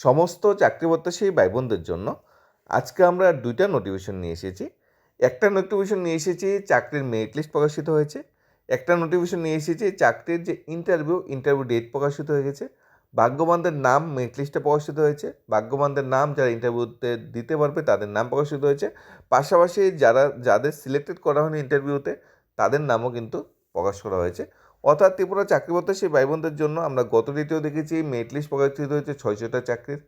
সমস্ত চাকরি প্রত্যাশী ভাই বোনদের জন্য আজকে আমরা দুইটা নোটিফিকেশন নিয়ে এসেছি। একটা নোটিফিকেশন নিয়ে এসেছি চাকরির মেরিট লিস্ট প্রকাশিত হয়েছে। একটা নোটিফিকেশন নিয়ে এসেছি চাকরির যে ইন্টারভিউ ইন্টারভিউ ডেট প্রকাশিত হয়ে গেছে। ভাগ্যবানদের নাম মেরিট লিস্টে প্রকাশিত হয়েছে। ভাগ্যবানদের নাম যারা ইন্টারভিউতে দিতে পারবে তাদের নাম প্রকাশিত হয়েছে। পাশাপাশি যারা, যাদের সিলেক্টেড করা হয়নি ইন্টারভিউতে তাদের নামও কিন্তু প্রকাশ করা হয়েছে। অর্থাৎ ত্রিপুরা চাকরি প্রত্যাশী ভাই বোনদের জন্য আমরা গত ডেটেও দেখেছি মেরিট লিস্ট প্রকাশিত হয়েছে ছয়শোটা চাকরির।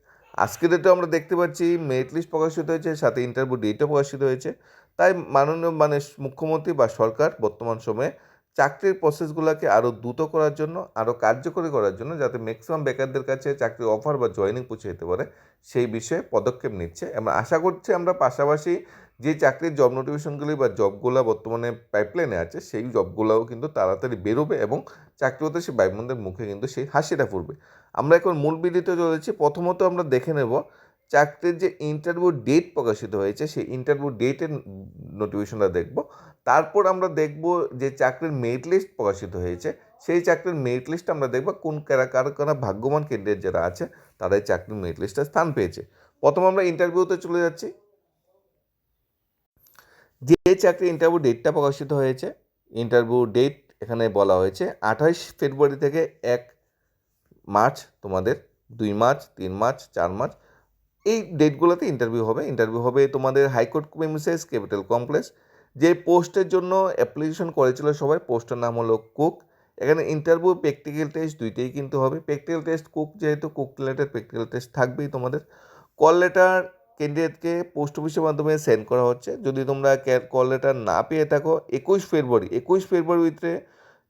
আজকের ডেটেও আমরা দেখতে পাচ্ছি মেরিট লিস্ট প্রকাশিত হয়েছে, সাথে ইন্টারভিউ ডেটও প্রকাশিত হয়েছে। তাই মাননীয় মানে মুখ্যমন্ত্রী বা সরকার বর্তমান সময়ে চাকরির প্রসেসগুলোকে আরও দ্রুত করার জন্য আরও কার্যকরী করার জন্য, যাতে ম্যাক্সিমাম বেকারদের কাছে চাকরির অফার বা জয়েনিং পৌঁছে যেতে পারে, সেই বিষয়ে পদক্ষেপ নিচ্ছে। আমরা আশা করছি আমরা পাশাপাশি যে চাকরির জব নোটিফিকেশনগুলি বা জবগুলো বর্তমানে পাইপলাইনে আছে, সেই জবগুলোও কিন্তু তাড়াতাড়ি বেরোবে এবং চাকরি হতে সে ভাই মুখে কিন্তু সেই হাসিটা ফুটবে। আমরা এখন মূল বিডিতে চলেছি প্রথমত আমরা দেখে নেব চাকরির যে ইন্টারভিউ ডেট প্রকাশিত হয়েছে, সেই ইন্টারভিউ ডেটের নোটিফিকেশনটা দেখব। তারপর আমরা দেখব যে চাকরির মেরিট লিস্ট প্রকাশিত হয়েছে, সেই চাকরির মেরিট লিস্ট আমরা দেখব কোন কারা কারা কারা ভাগ্যবান ক্যান্ডিডেট যারা আছে, তারাই চাকরির মেরিট লিস্টে স্থান পেয়েছে। প্রথম আমরা ইন্টারভিউতে চলে যাচ্ছি। যে চাকরি ইন্টারভিউ ডেটটা প্রকাশিত হয়েছে ইন্টারভিউ ডেট এখানে বলা হয়েছে আঠাশ ফেব্রুয়ারি থেকে এক মার্চ তোমাদের, দুই মার্চ, তিন মার্চ, চার মার্চ, এই ডেটগুলোতে ইন্টারভিউ হবে। ইন্টারভিউ হবে তোমাদের হাইকোর্ট প্রেমিসেস ক্যাপিটাল কমপ্লেক্স যে পোস্টের জন্য অ্যাপ্লিকেশন করেছিল সবাই, পোস্টের নাম হলো কুক এখানে ইন্টারভিউ প্র্যাকটিক্যাল টেস্ট দুইটাই কিন্তু হবে। প্র্যাকটিক্যাল টেস্ট কুক যেহেতু কুক রিলেটেড প্র্যাকটিক্যাল টেস্ট থাকবেই তোমাদের। কল লেটার ক্যান্ডিডেটকে পোস্ট অফিসের মাধ্যমে সেন্ড করা হচ্ছে। যদি তোমরা কল লেটার না পেয়ে থাকো, একুশ ফেব্রুয়ারি একুশ ফেব্রুয়ারি ফেব্রুয়ারিতে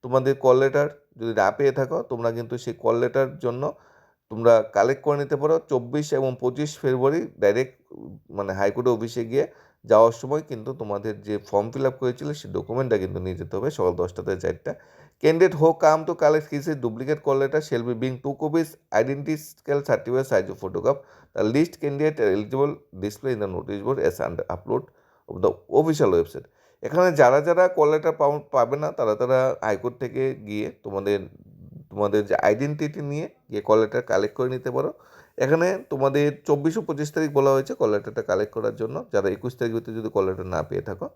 তোমাদের কল লেটার যদি না পেয়ে থাকো, তোমরা কিন্তু সেই কল লেটার জন্য তোমরা কালেক্ট করে নিতে পারো। চব্বিশ এবং পঁচিশ ফেব্রুয়ারি ডাইরেক্ট মানে হাইকোর্ট অফিসে গিয়ে যাওয়ার সময় কিন্তু তোমাদের যে ফর্ম ফিল আপ করেছিলে, সেই ডকুমেন্টটা কিন্তু নিয়ে যেতে হবে। সকাল দশটাতে চারটা। Candidate who come to collect his duplicate call letter shall be bring two copies identical certificate size of photograph the list candidate eligible display in the notice board as under upload of the official website এখানে যারা যারা call letter পাবে না, তারা তারা high court থেকে গিয়ে তোমাদের তোমাদের যে আইডেন্টিটি নিয়ে গিয়ে কল লেটার কালেক্ট করে নিতে পারো। এখানে তোমাদের চব্বিশ ও পঁচিশ তারিখ বলা হয়েছে কল লেটারটা কালেক্ট করার জন্য। যারা একুশ তারিখ ভিতরে যদি কল লেটার না পেয়ে থাকো।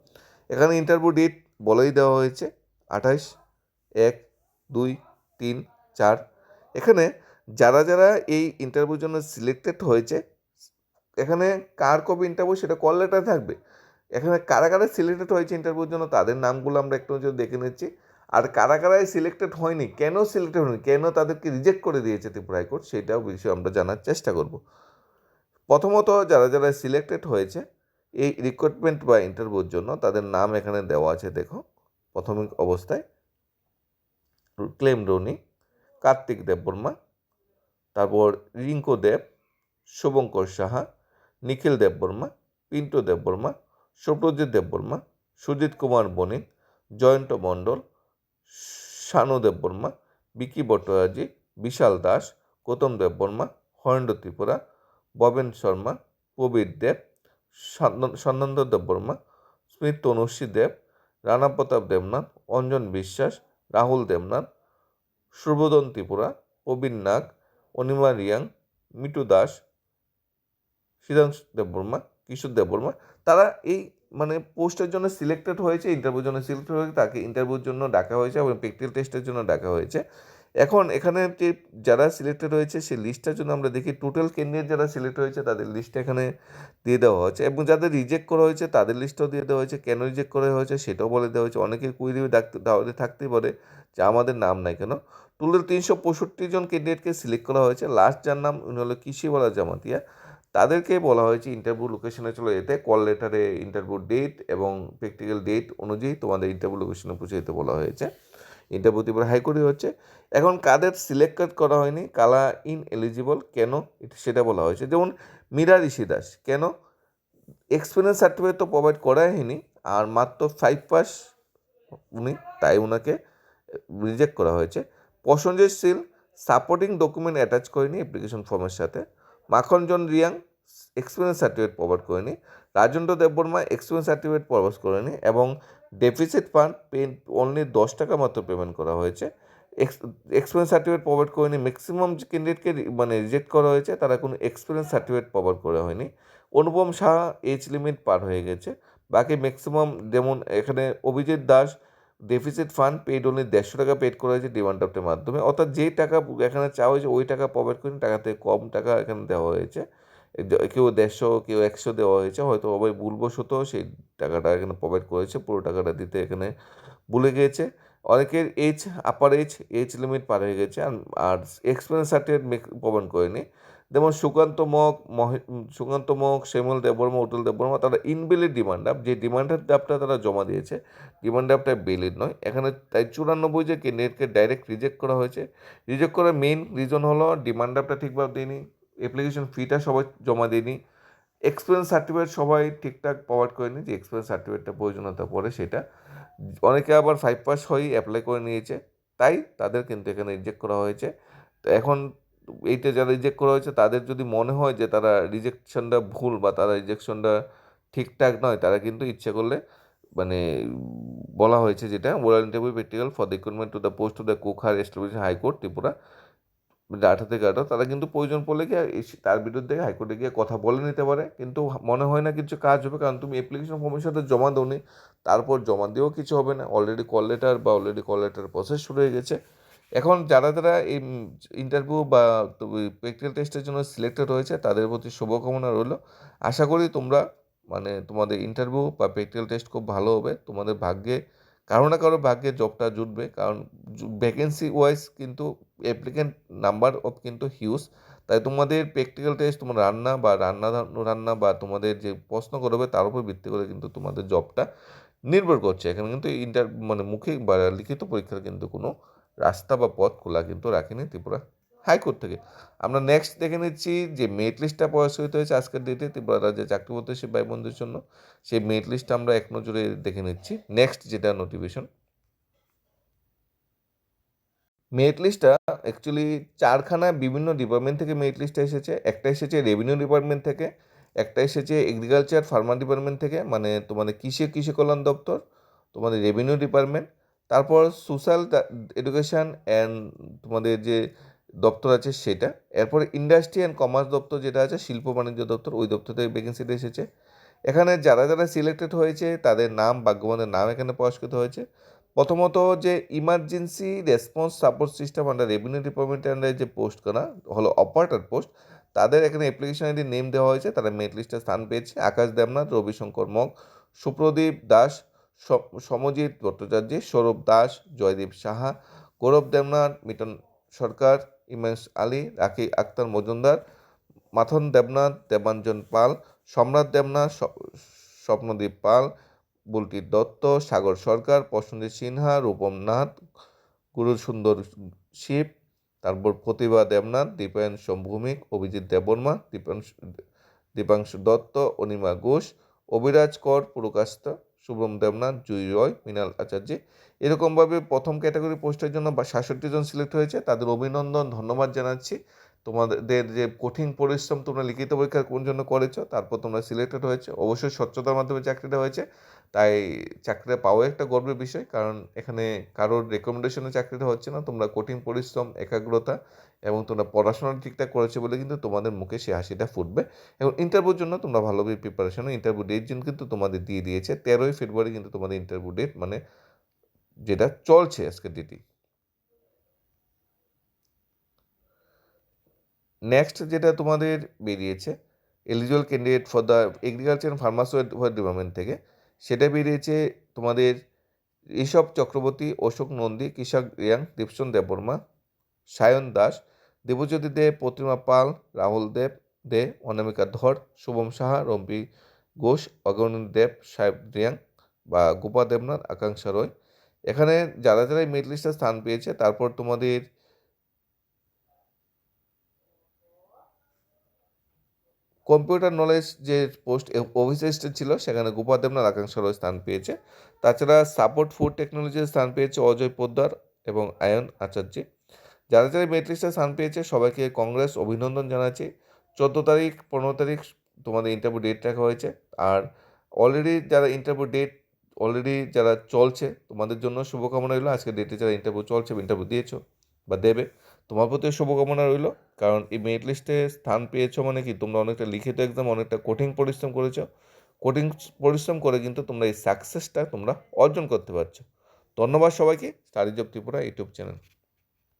এখানে ইন্টারভিউ ডেট বলেই দেওয়া হয়েছে, আঠাশ। এক, দুই, তিন, চার। এখানে যারা যারা এই ইন্টারভিউর জন্য সিলেক্টেড হয়েছে, এখানে কার কবে ইন্টারভিউ সেটা কল লেটার থাকবে। এখানে কারা কারা সিলেক্টেড হয়েছে ইন্টারভিউর জন্য, তাদের নামগুলো আমরা একটু দেখে নিচ্ছি। আর কারা কারাই সিলেক্টেড হয়নি, কেন সিলেক্টেড হয়নি, কেন তাদেরকে রিজেক্ট করে দিয়েছে ত্রিপুরা হাইকোর্ট, সেটাও বিষয়ে আমরা জানার চেষ্টা করব। প্রথমত যারা যারা সিলেক্টেড হয়েছে, এই রিক্রুটমেন্ট বা ইন্টারভিউর জন্য তাদের নাম এখানে দেওয়া আছে, দেখো, প্রথমিক অবস্থায়। ক্লেম রনি, কার্তিক দেববর্মা, তারপর রিঙ্কু দেব, শুভঙ্কর সাহা, নিখিল দেববর্মা, পিন্টু দেববর্মা, সুপ্রজিৎ দেববর্মা, সুজিত কুমার বণিক, জয়ন্ত মণ্ডল, শানু দেববর্মা, বিকি ভট্টাচার্য, বিশাল দাস, গৌতম দেববর্মা, হরেন্দ্র ত্রিপুরা ববেন শর্মা, প্রবীর দেব সন্নন্দ দেববর্মা, স্মিত তনুশ্রী দেব, রানা প্রতাপ দেবনাথ, অঞ্জন বিশ্বাস রাহুল দেবনাথ সুবোধন ত্রিপুরা প্রবীণ নাগ, অনিমা রিয়াং মিটু দাস সিদ্ধাংশ দেববর্মা, কিশোর দেববর্মা। তারা এই মানে পোস্টের জন্য সিলেক্টেড হয়েছে ইন্টারভিউর জন্য সিলেক্টেড হয়েছে, তাকে ইন্টারভিউর জন্য ডাকা হয়েছে এবং প্র্যাকটিক্যাল টেস্টের জন্য ডাকা হয়েছে। এখন এখানে যে যারা সিলেক্টেড হয়েছে সেই লিস্টটার জন্য আমরা দেখি টোটাল ক্যান্ডিডেট যারা সিলেক্ট হয়েছে, তাদের লিস্ট এখানে দিয়ে দেওয়া হয়েছে। এবং যাদের রিজেক্ট করা হয়েছে, তাদের লিস্টও দিয়ে দেওয়া হয়েছে। কেন রিজেক্ট করা হয়েছে, সেটাও বলে দেওয়া হয়েছে। অনেকের কুইরি ডাকতে থাকতেই পারে যে আমাদের নাম নাই কেন? টোটাল তিনশো পঁয়ষট্টি জন ক্যান্ডিডেটকে সিলেক্ট করা হয়েছে। লাস্ট যার নাম, উনি হলো কৃষিওয়ালা জামাতিয়া। তাদেরকে বলা হয়েছে ইন্টারভিউ লোকেশনে চলে যেতে। কল লেটারে ইন্টারভিউ ডেট এবং প্র্যাকটিক্যাল ডেট অনুযায়ী তোমাদের ইন্টারভিউ লোকেশনে পৌঁছে যেতে বলা হয়েছে। ইন্টারভিউ ত্রিপুরা হাইকোর্টে হচ্ছে এখন কাদের সিলেক্টেড করা হয়নি কালা ইন এলিজিবল কেন সেটা বলা হয়েছে। যেমন মীরা ঋষি দাস, কেন? এক্সপিরিয়েন্স সার্টিফিকেট তো প্রোভাইড করা হয়নি, আর মাত্র ফাইভ পাস উনি, তাই ওনাকে রিজেক্ট করা হয়েছে। Prasanjoy Sheel supporting document attach করেনি অ্যাপ্লিকেশন ফর্মের সাথে। Makhanjan Reang experience certificate provide করেনি। রাজেন্দ্র দেববর্মা এক্সপিরিয়েন্স সার্টিফিকেট প্রবেশ করেনি এবং ডেফিসিট ফান্ড পে অনলি দশ টাকা মাত্র পেমেন্ট করা হয়েছে। এক্সপিরিয়েন্স সার্টিফিকেট প্রোভাইড করেনি। ম্যাক্সিমাম যে ক্যান্ডিডেটকে মানে রিজেক্ট করা হয়েছে, তারা কোনো এক্সপিরিয়েন্স সার্টিফিকেট প্রোভাইড করা হয়নি। অনুপম শাহ এজ লিমিট পার হয়ে গেছে। বাকি ম্যাক্সিমাম যেমন এখানে Abhijit Das deficit fund paid only দেড়শো টাকা পেড করা হয়েছে ডিমান্ড ড্রাফটের মাধ্যমে। অর্থাৎ যেই টাকা এখানে চাওয়া হয়েছে, ওই টাকা প্রভাইড করেনি, টাকা থেকে কম টাকা এখানে দেওয়া হয়েছে। কেউ দেড়শো, কেউ একশো দেওয়া হয়েছে, হয়তো সবাই ভুলবশত সেই টাকাটা এখানে প্রোভাইড করেছে, পুরো টাকাটা দিতে এখানে ভুলে গিয়েছে। অনেকের age upper age age limit পার হয়ে গেছে আর এক্সপিরিয়েন্স সার্টিফিকেট প্রমাণ করেনি। যেমন সুকান্ত মহে, সুকান্ত মক শ্যামল দেববর্মা উটুল দেববর্মা, তারা ইনভ্যালিড ডিমান্ড আপ যে ডিমান্ডের ডাবটা তারা জমা দিয়েছে ডিমান্ড ডাবটা ভ্যালিড নয়। এখানে তাই চুরানব্বই যে ক্যান্ডিডেটকে ডাইরেক্ট রিজেক্ট করা হয়েছে রিজেক্ট করার মেইন রিজন হলো ডিমান্ড ডাবটা ঠিকভাবে দেয়নি। অ্যাপ্লিকেশন ফিটা সবাই জমা দিইনি এক্সপিরিয়েন্স সার্টিফিকেট সবাই ঠিকঠাক প্রোভাইড করেনি যে এক্সপিরিয়েন্স সার্টিফিকেটটা প্রয়োজনীয়তা পড়ে সেটা। অনেকে আবার ফাইভ পাস হয়েই অ্যাপ্লাই করে নিয়েছে, তাই তাদের কিন্তু এখানে রিজেক্ট করা হয়েছে। তো এখন এইটা যারা রিজেক্ট করা হয়েছে, তাদের যদি মনে হয় যে তারা রিজেকশনটা ভুল বা তারা রিজেকশনটা ঠিকঠাক নয়, তারা কিন্তু ইচ্ছে করলে মানে বলা হয়েছে যেটা oral interview practical for the recruitment to the post to the cook establish High Court Tripura. আঠা থেকে আঠা, তারা কিন্তু প্রয়োজন পড়লে গিয়ে তার বিরুদ্ধে হাইকোর্টে গিয়ে কথা বলে নিতে পারে। কিন্তু মনে হয় না কিছু কাজ হবে, কারণ তুমি অ্যাপ্লিকেশন ফর্মের সাথে জমা দোনি তারপর জমা দিয়েও কিছু হবে না। অলরেডি কল লেটার বা অলরেডি কল লেটার প্রসেস শুরু হয়ে গেছে। এখন যারা যারা এই ইন্টারভিউ বা প্র্যাকটিক্যাল টেস্টের জন্য সিলেক্টেড হয়েছে, তাদের প্রতি শুভকামনা রইল। আশা করি তোমরা মানে তোমাদের ইন্টারভিউ বা প্র্যাকটিক্যাল টেস্ট খুব ভালো হবে। তোমাদের ভাগ্যে কারও না কারও ভাগ্যে জবটা জুটবে, কারণ ভ্যাকেন্সি ওয়াইজ কিন্তু অ্যাপ্লিকেন্ট নাম্বার অফ কিন্তু হিউজ তাই তোমাদের প্র্যাকটিক্যাল টেস্ট তোমার রান্না বা রান্না রান্না বা তোমাদের যে প্রশ্ন করবে তার উপর ভিত্তি করে কিন্তু তোমাদের জবটা নির্ভর করছে। এখানে কিন্তু ইন্টার মানে মুখে বা লিখিত পরীক্ষার কিন্তু কোনো রাস্তা বা পথ খোলা কিন্তু রাখেনি ত্রিপুরা। হাইকোর্ট থেকে। আমরা নেক্সট দেখে নিচ্ছি যে মেরিট লিস্টটা প্রকাশিত হয়েছে আজকের ডেটে ত্রিপুরা রাজ্যে চাকরি সে ভাই বোনদের জন্য। সেই মেরিট লিস্টটা আমরা এক নজরে দেখে নিচ্ছি। নেক্সট যেটা নোটিফিকেশন মেরিট লিস্টটা অ্যাকচুয়ালি চারখানা বিভিন্ন ডিপার্টমেন্ট থেকে মেরিট লিস্টটা এসেছে। একটা এসেছে রেভিনিউ ডিপার্টমেন্ট থেকে, একটা এসেছে এগ্রিকালচার ফার্মার ডিপার্টমেন্ট থেকে মানে তোমাদের কৃষি কৃষি কল্যাণ দপ্তর, তোমাদের রেভিনিউ ডিপার্টমেন্ট তারপর সোশ্যাল এডুকেশান অ্যান্ড তোমাদের যে দপ্তর আছে সেটা। এরপরে ইন্ডাস্ট্রি অ্যান্ড কমার্স দপ্তর যেটা আছে, শিল্প বাণিজ্য দপ্তর, ওই দপ্তর থেকে ভ্যাকেন্সিটা এসেছে। এখানে যারা যারা সিলেক্টেড হয়েছে, তাদের নাম ভাগ্যবানের নাম এখানে পুরস্কৃত হয়েছে। প্রথমত যে emergency response support system under revenue ডিপার্টমেন্টের আন্ডারে যে পোস্ট করা, হলো অপারেটর পোস্ট তাদের এখানে অ্যাপ্লিকেশন আইডি নেম দেওয়া হয়েছে, তারা মেট লিস্টে স্থান পেয়েছে। আকাশ দেবনাথ, রবিশঙ্কর মগ, সুপ্রদীপ দাস সমজিৎ ভট্টাচার্য, সৌরভ দাস, জয়দীপ সাহা, গৌরব দেবনাথ মিটন সরকার ইমেন্স আলী রাখি আক্তার মজুমদার, মাথন দেবনাথ, দেবাঞ্জন পাল, সম্রাট দেবনাথ স্বপ্নদীপ পাল, বুলটি দত্ত, সাগর সরকার, প্রসেনজিৎ সিনহা, রূপম নাথ গুরু সুন্দর শিব, তারপর প্রতিভা দেবনাথ দীপায়ন ভৌমিক অভিজিৎ দেববর্মা দীপাংশু দীপাংশু দত্ত, অনিমা ঘোষ, অভিরাজ কর, পুরকাস্ত। শুভম দেবনাথ, জুই রয়, মৃণাল আচার্য। এরকমভাবে প্রথম ক্যাটাগরি পোস্টের জন্য সাতষট্টি জন সিলেক্ট হয়েছে। তাদের অভিনন্দন, ধন্যবাদ জানাচ্ছি। তোমাদের যে কঠিন পরিশ্রম তোমরা লিখিত পরীক্ষার কোন জন্য করেছ, তারপর তোমরা সিলেক্টেড হয়েছে। অবশ্যই স্বচ্ছতার মাধ্যমে চাকরিটা হয়েছে, তাই চাকরিটা পাওয়া একটা গর্বের বিষয়, কারণ এখানে কারোর রেকমেন্ডেশনে চাকরিটা হচ্ছে না। তোমরা কঠিন পরিশ্রম, একাগ্রতা এবং তোমরা পড়াশোনা ঠিকঠাক করেছ বলে কিন্তু তোমাদের মুখে সে হাসিটা ফুটবে। এবং ইন্টারভিউর জন্য তোমরা ভালোভাবে প্রিপারেশন ইন্টারভিউ ডেট জন্য কিন্তু তোমাদের দিয়ে দিয়েছে। তেরোই ফেব্রুয়ারি কিন্তু তোমাদের ইন্টারভিউ ডেট মানে যেটা চলছে আজকের ডেটই নেক্সট যেটা তোমাদের বেরিয়েছে eligible candidate for the agriculture and pharmaceutical department থেকে, সেটা বেরিয়েছে তোমাদের ঋষভ চক্রবর্তী, অশোক নন্দী, কৃষক রিয়াং দীপসন দেববর্মা, সায়ন দাস, দেবজ্যোতি দে, প্রতিমা পাল, রাহুল দেব দে, অনামিকা ধর, শুভম সাহা, রম্পি ঘোষ অগণী দেব, সাহেব রিয়াং বা গোপা দেবনাথ, আকাঙ্ক্ষা রয়। এখানে যারা যারা মেরিট লিস্টে স্থান পেয়েছে, তারপর তোমাদের কম্পিউটার নলেজ যে পোস্ট অফিসিস্টেন্ট ছিল, সেখানে গোপাল আকাঙ্ক্ষা রয় স্থান পেয়েছে। তাছাড়া সাপোর্ট ফুড টেকনোলজির স্থান পেয়েছে অজয় পোদ্দার এবং আয়ন আচার্য। যারা যারা লিস্টে স্থান পেয়েছে, সবাইকে কংগ্রেস অভিনন্দন জানাচ্ছি। চোদ্দ তারিখ, পনেরো তারিখ তোমাদের ইন্টারভিউ ডেট রাখা হয়েছে। আর অলরেডি যারা ইন্টারভিউ ডেট অলরেডি যারা চলছে, তোমাদের জন্য শুভকামনা রইল। আজকে ডেটে যারা ইন্টারভিউ চলছে ইন্টারভিউ দিয়েছ বা দেবে তোমার প্রতিও শুভকামনা রইল। কারণ এই মেরিট লিস্টে স্থান পেয়েছ মানে কি, তোমরা অনেকটা লিখিত এক্সাম অনেকটা কঠিন পরিশ্রম করেছ। কঠিন পরিশ্রম করে কিন্তু তোমরা এই সাকসেসটা তোমরা অর্জন করতে পারছ। ধন্যবাদ সবাইকে। Study of Tripura YouTube channel.